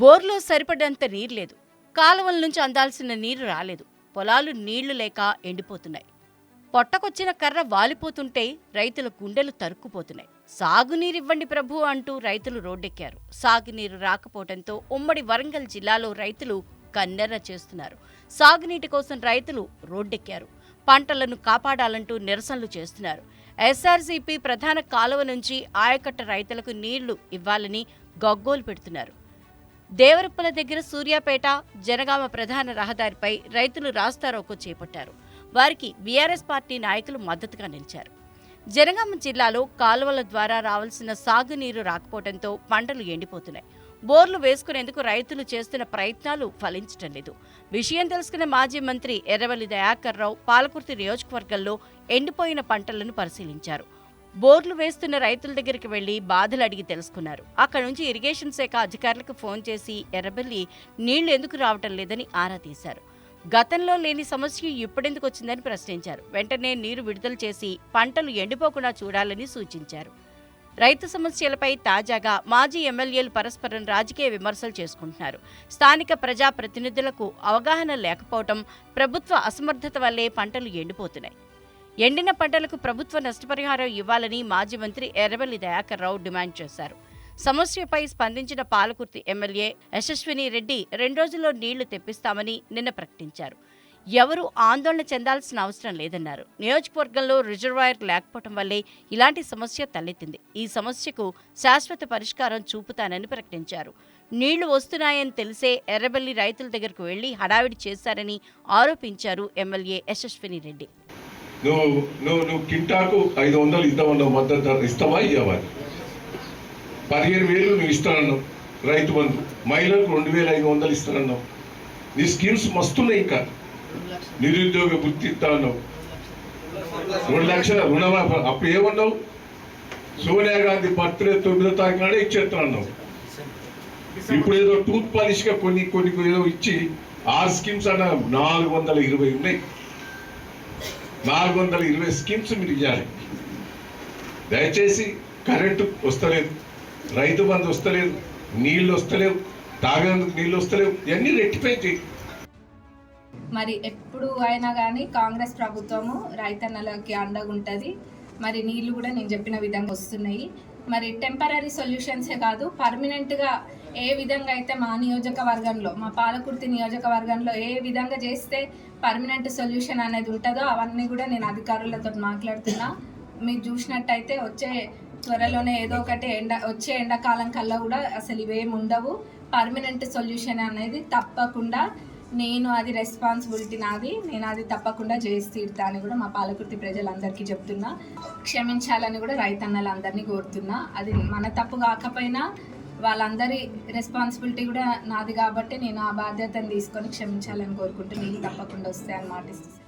బోర్లో సరిపడంత నీరు లేదు. కాలువల నుంచి అందాల్సిన నీరు రాలేదు. పొలాలు నీళ్ళు లేక ఎండిపోతున్నాయి. పొట్టకొచ్చిన కర్ర వాలిపోతుంటే రైతుల గుండెలు తరుక్కుపోతున్నాయి. సాగునీరివ్వండి ప్రభు అంటూ రైతులు రోడ్డెక్కారు. సాగునీరు రాకపోవడంతో ఉమ్మడి వరంగల్ జిల్లాలో రైతులు కన్నెర్ర చేస్తున్నారు. సాగునీటి కోసం రైతులు రోడ్డెక్కారు. పంటలను కాపాడాలంటూ నిరసనలు చేస్తున్నారు. ఎస్ఆర్సీపీ ప్రధాన కాలువ నుంచి ఆయకట్ట రైతులకు నీళ్ళు ఇవ్వాలని గగ్గోలు పెడుతున్నారు. దేవరప్పల దగ్గర సూర్యాపేట జనగామ ప్రధాన రహదారిపై రైతులు రాస్తారోకు చేపట్టారు. వారికి బీఆర్ఎస్ పార్టీ నాయకులు మద్దతుగా నిలిచారు. జనగామ జిల్లాలో కాలువల ద్వారా రావాల్సిన సాగునీరు రాకపోవడంతో పంటలు ఎండిపోతున్నాయి. బోర్లు వేసుకునేందుకు రైతులు చేస్తున్న ప్రయత్నాలు ఫలించడం లేదు. విషయం తెలుసుకున్న మాజీ మంత్రి ఎర్రవల్లి దయాకర్ రావు పాలకుర్తి నియోజకవర్గంలో ఎండిపోయిన పంటలను పరిశీలించారు. బోర్లు వేస్తున్న రైతుల దగ్గరికి వెళ్ళి బాధలు అడిగి తెలుసుకున్నారు. అక్కడ నుంచి ఇరిగేషన్ శాఖ అధికారులకు ఫోన్ చేసి ఎర్రబెల్లి నీళ్ళు ఎందుకు రావటం లేదని ఆరా తీశారు. గతంలో లేని సమస్య ఇప్పుడెందుకు వచ్చిందని ప్రశ్నించారు. వెంటనే నీరు విడుదల చేసి పంటలు ఎండిపోకుండా చూడాలని సూచించారు. రైతు సమస్యలపై తాజాగా మాజీ ఎమ్మెల్యేలు పరస్పరం రాజకీయ విమర్శలు చేసుకుంటున్నారు. స్థానిక ప్రజా ప్రతినిధులకు అవగాహన లేకపోవటం ప్రభుత్వ అసమర్థత వల్లే పంటలు ఎండిపోతున్నాయి. ఎండిన పంటలకు ప్రభుత్వ నష్టపరిహారం ఇవ్వాలని మాజీ మంత్రి ఎర్రబెల్లి దయాకర్ రావు డిమాండ్ చేశారు. సమస్యపై స్పందించిన పాలకుర్తి ఎమ్మెల్యే యశస్విని రెడ్డి రెండు రోజుల్లో నీళ్ళు తెప్పిస్తామని నిన్న ప్రకటించారు. ఎవరూ ఆందోళన చెందాల్సిన అవసరం లేదన్నారు. నియోజకవర్గంలో రిజర్వాయర్ లేకపోవడం వల్లే ఇలాంటి సమస్య తలెత్తింది. ఈ సమస్యకు శాశ్వత పరిష్కారం చూపుతానని ప్రకటించారు. నీళ్ళు వస్తున్నాయని తెలిసే ఎర్రబెల్లి రైతుల దగ్గరకు వెళ్ళి హడావిడి చేశారని ఆరోపించారు ఎమ్మెల్యే యశస్విని రెడ్డి. నువ్వు నువ్వు నువ్వు కింటాకు ఐదు వందలు ఇద్దామన్నావు మద్దతు ధర ఇస్తావా ఇవ్వాలి పదిహేను వేలు నువ్వు ఇస్తానన్నావు రైతు బంధు. మహిళలకు రెండు వేల ఐదు వందలు ఇస్తానన్నావు. నీ స్కీమ్స్ మస్తున్నాయి ఇంకా. నిరుద్యోగ వృత్తి ఇస్తా అన్నావు రెండు లక్షల రుణమాఫీ అప్పుడు ఏమన్నావు? సోనియా గాంధీ బర్త్డే తొమ్మిదో తారీఖు నాడే ఇచ్చేస్తానన్నావు. ఇప్పుడు ఏదో టూత్ పాలిష్గా కొన్ని కొన్ని ఏదో ఇచ్చి ఆరు స్కీమ్స్ అన్న నాలుగు వందల ఇరవై ఉన్నాయి. నాలుగు వందల ఇరవై స్కీమ్స్ మీరు ఇవ్వాలి దయచేసి కరెంటు వస్తలేదు రైతు బంధు వస్తలేదు నీళ్ళు వస్తలేవు తాగేందుకు నీళ్ళు వస్తలేవు ఇవన్నీ రెక్టిఫై చేయి. మరి ఎప్పుడు అయినా కానీ కాంగ్రెస్ ప్రభుత్వము రైతన్నలకి అండగా ఉంటుంది మరి నీళ్ళు కూడా నేను చెప్పిన విధంగా వస్తున్నాయి. మరి టెంపరీ సొల్యూషన్సే కాదు పర్మనెంట్గా ఏ విధంగా అయితే మా నియోజకవర్గంలో మా పాలకుర్తి నియోజకవర్గంలో ఏ విధంగా చేస్తే పర్మనెంట్ సొల్యూషన్ అనేది ఉంటుందో అవన్నీ కూడా నేను అధికారులతో మాట్లాడుతున్నా. మీరు చూసినట్టయితే వచ్చే త్వరలోనే ఏదో ఒకటి ఎండ వచ్చే ఎండాకాలం కల్లా కూడా అసలు ఇవేమి ఉండవు. పర్మనెంట్ సొల్యూషన్ అనేది తప్పకుండా నేను అది రెస్పాన్సిబిలిటీ నాది. నేను అది తప్పకుండా చేసి తీరుతా అని కూడా మా పాలకుర్తి ప్రజలందరికీ చెప్తున్నా. క్షమించాలని కూడా రైతన్నలందరినీ కోరుతున్నా. అది మన తప్పు కాకపోయినా వాళ్ళందరి రెస్పాన్సిబిలిటీ కూడా నాది కాబట్టి నేను ఆ బాధ్యతను తీసుకొని క్షమించాలని కోరుకుంటూ నీళ్ళు తప్పకుండా వస్తాయని మాటిస్తున్నాను